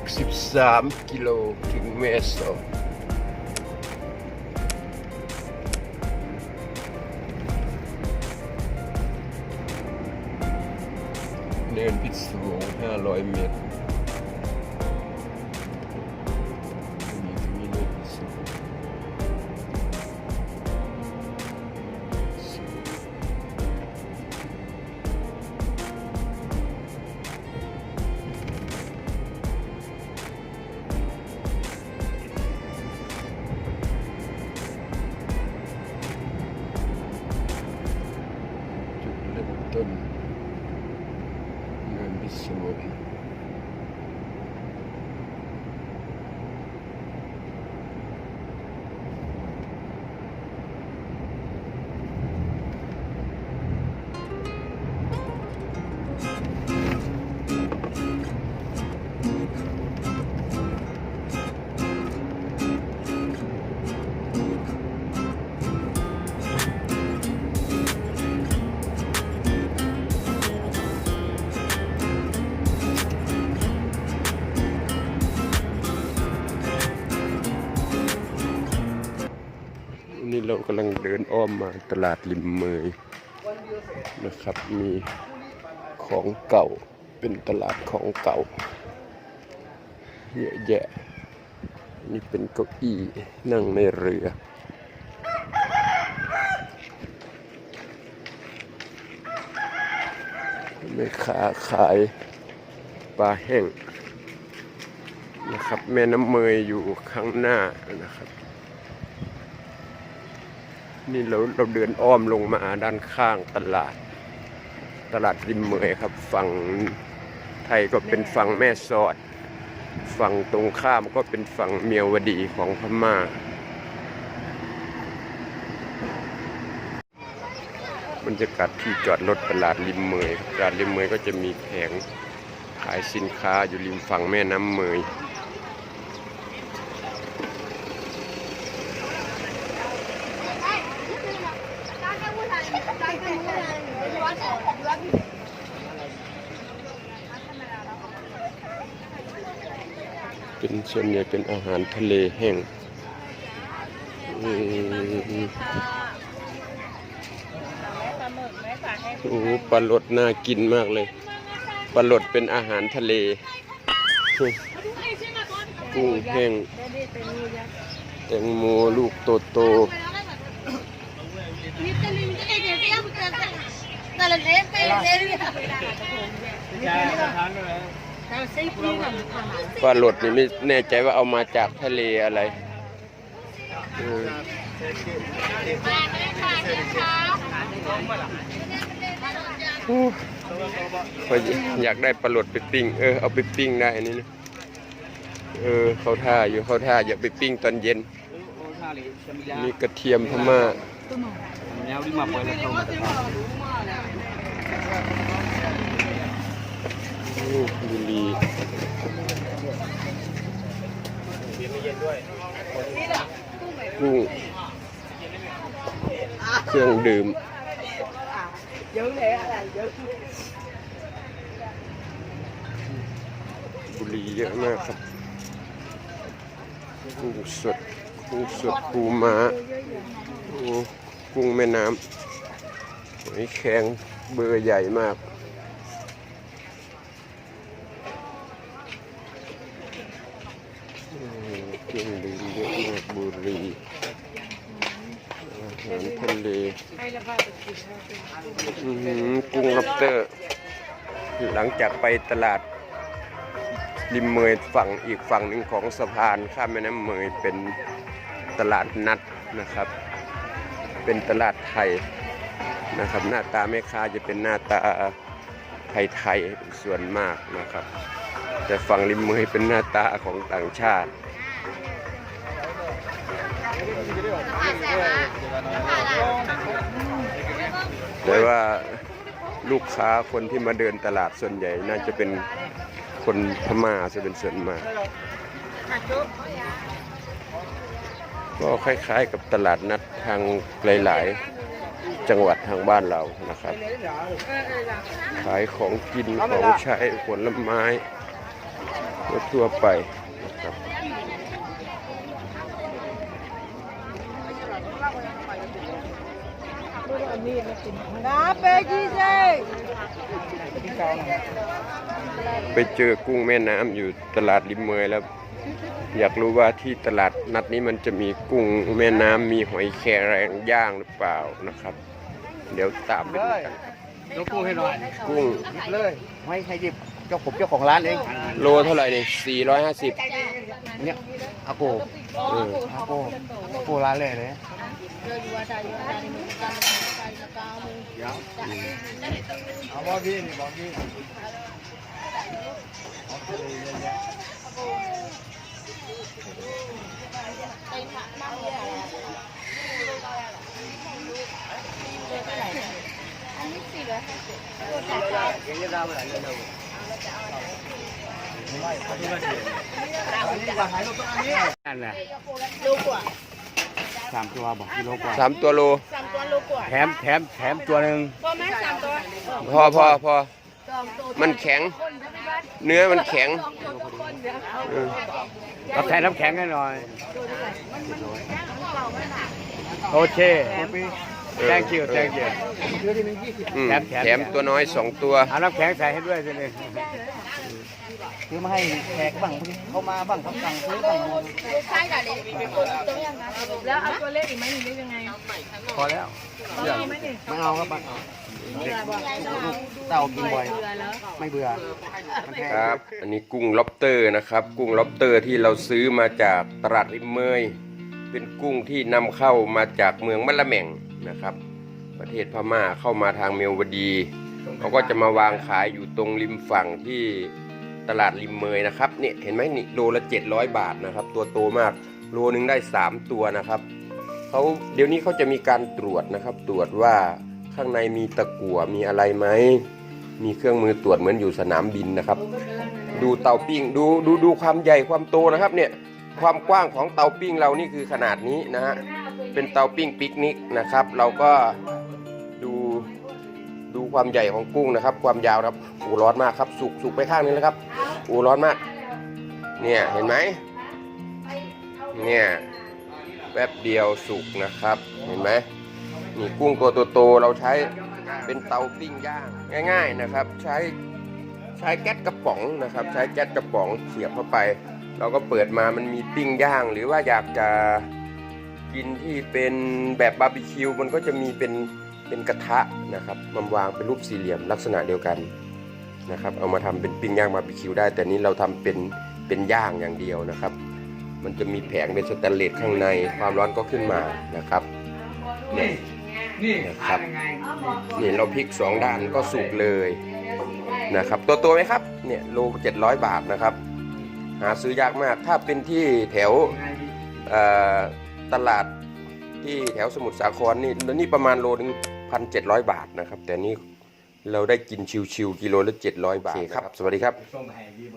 ก 13 กิโลถึงเมสอดเนินพิษสูง 500 เมตร นี่เรากำลังเดินอ้อมมาตลาดริมเมยนะครับ มีของเก่าเป็นตลาดของเก่าเยอะแยะ นี่เป็นเก้าอี้นั่งในเรือแม่ค้าขายปลาแห้งนะครับ แม่น้ำเมยอยู่ข้างหน้านะครับ นี่เราเราเดินอ้อมลงมาด้านข้างตลาด ตลาดริมเมยครับ ฝั่งไทยก็เป็นฝั่งแม่สอด ฝั่งตรงข้ามก็เป็นฝั่งเมียวดีของพม่าบรรยากาศที่จอดรถตลาดริมเมยครับตลาดริมเมยก็จะมีแผงขายสินค้าอยู่ริมฝั่งแม่น้ำเมย เป็นส่วนใหญ่เป็นอาหารทะเลแห้งอืมโอ้โหปลาหลดน่ากินมากเลยปลาหลดเป็นอาหารทะเลกุ้งแห้งแตงโมลูกโตโต ปลาหลดนี่ไม่แน่ใจว่าเอามาจากทะเลอะไรเออโอ้พออยากได้ปลาหลดไปปิ้ง เออเอาไปปิ้งได้อันนี้นะเออเขาท่าอยู่เขาท่าอยากไปปิ้งตอนเย็น มีกระเทียมพม่า ลูกบุรีกุ้งเครื่องดื่มบุรีเยอะมากครับกุ้งสดกุ้งสดปูม้ากุ้งแม่น้ำหอยแข็ง เบอร์ใหญ่มากอืมเครื่องดื่มเยอะมากบุรีอาหารทะเลอื้อหือกุ้งล็อบเตอร์ หลังจากไปตลาดริมเมยฝั่งอีกฝั่งหนึ่งของสะพานข้ามแม่น้ำเมยเป็นตลาดนัดนะครับ เป็นตลาดไทย นะครับ หน้าตาแม่ค้าจะเป็นหน้าตาไทยๆเป็นส่วนมากนะครับ แต่ฝั่งริมเมยเป็นหน้าตาของต่างชาติแต่ว่าลูกค้าคนที่มาเดินตลาดส่วนใหญ่น่าจะเป็นคนพม่าจะเป็นส่วนมาก ก็คล้ายๆกับตลาดนัดทางหลาย ๆ จังหวัดทางบ้านเรานะครับ ขายของกินของใช้ผลไม้ทั่วไปครับไปเจอกุ้งแม่น้ำอยู่ตลาดริมเมยแล้ว อยากรู้ว่าที่ตลาดนัดนี้มันจะมีกุ้งแม่น้ำมีหอยแครงย่างหรือเปล่านะครับ เดี๋ยวตามไปดูกันยกกุ้งให้หน่อยกุ้งหยิบเลยไม่ให้หยิบเจ้าผมเจ้าของร้านเองโลเท่าไหร่นี่สี่ร้อยห้าสิบเนี่ยอาโกเอออาโกอาโกร้านเลยเลยเอาบอดี้นี่บอดี้ นั่นแหละ Lô quả. สามตัวบอกกิโลกว่าสามตัวโล Sàm con lô quả. แถมแถมแถมตัวหนึ่ง Có mấy sàm con? พอพอพอ Còn tổ มันแข็ง เนื้อมันแข็งเออรับแทนน้ำแข็งให้หน่อย โอเค thank you thank you อืมแถมแถม แถมตัวน้อยสองตัว เอาน้ำแข็งใส่ให้ด้วยสิเนี่ยซื้อมาให้แขกบ้างเขามาบ้างเขาสั่งซื้อบ้าง Sai cả để แล้วเอาตัวเล็กอีกไหมหรือยังไงพอแล้วมีไหมนี่ไม่เอาครับไม่เอาลูกเต่ากินบ่อยเบื่อแล้วไม่เบื่อมันแพงครับ อันนี้กุ้งล็อบสเตอร์นะครับ กุ้งล็อบสเตอร์ที่เราซื้อมาจากตลาดริมเมย เป็นกุ้งที่นำเข้ามาจากเมืองมะละแม่ง นะครับ ประเทศพม่าเข้ามาทางเมียวดี เขาก็จะมาวางขายอยู่ตรงริมฝั่งที่ตลาดริมเมยนะครับเนี่ยเห็นไหมนี่โลละ 700 บาทนะครับ ตัวโตมากโลนึงได้ 3 ตัวนะครับเขาเดี๋ยวนี้เขาจะมีการตรวจนะครับ ตรวจว่าข้างในมีตะกั่วมีอะไรไหมมีเครื่องมือตรวจเหมือนอยู่สนามบินนะครับ ดูเตาปิ้งดูดูดูความใหญ่ความโตนะครับเนี่ยความกว้างของเตาปิ้งเรานี่คือขนาดนี้นะฮะ เป็นเตาปิ้งปิกนิกนะครับ เราก็ดูดูความใหญ่ของกุ้งนะครับ ความยาวครับโอ้ร้อนมากครับ สุกสุกไปข้างนึงแล้วครับโอ้ร้อนมาก เนี่ยเห็นไหมเนี่ยแป๊บเดียวสุกนะครับ เห็นไหมนี่กุ้งตัวโตๆเราใช้เป็นเตาปิ้งย่างง่าย ๆนะครับ ใช้ใช้แก๊สกระป๋องนะครับ ใช้แก๊สกระป๋องเสียบเข้าไป เราก็เปิดมามันมีปิ้งย่าง หรือว่าอยากจะ กินที่เป็นแบบบาร์บีคิวมันก็จะมีเป็นเป็นกระทะนะครับมันวางเป็นรูปสี่เหลี่ยมลักษณะเดียวกันนะครับเอามาทำเป็นปิ้งย่างบาร์บีคิวได้ แต่นี้เราทำเป็นเป็นย่างอย่างเดียวนะครับ มันจะมีแผงเป็นสแตนเลสข้างในความร้อนก็ขึ้นมานะครับเนี่ยนะครับนี่เราพลิกสองด้านก็สุกเลยนะครับ ตัวตัวไหมครับเนี่ยโล700บาทนะครับ หาซื้อยากมากถ้าเป็นที่แถวเอ่อ ตลาดที่แถวสมุทรสาครนี่นี่ประมาณโลนึงพันเจ็ดร้อยบาทนะครับ แต่นี่เราได้กินชิวๆกิโลละเจ็ดร้อยบาทครับ สวัสดีครับ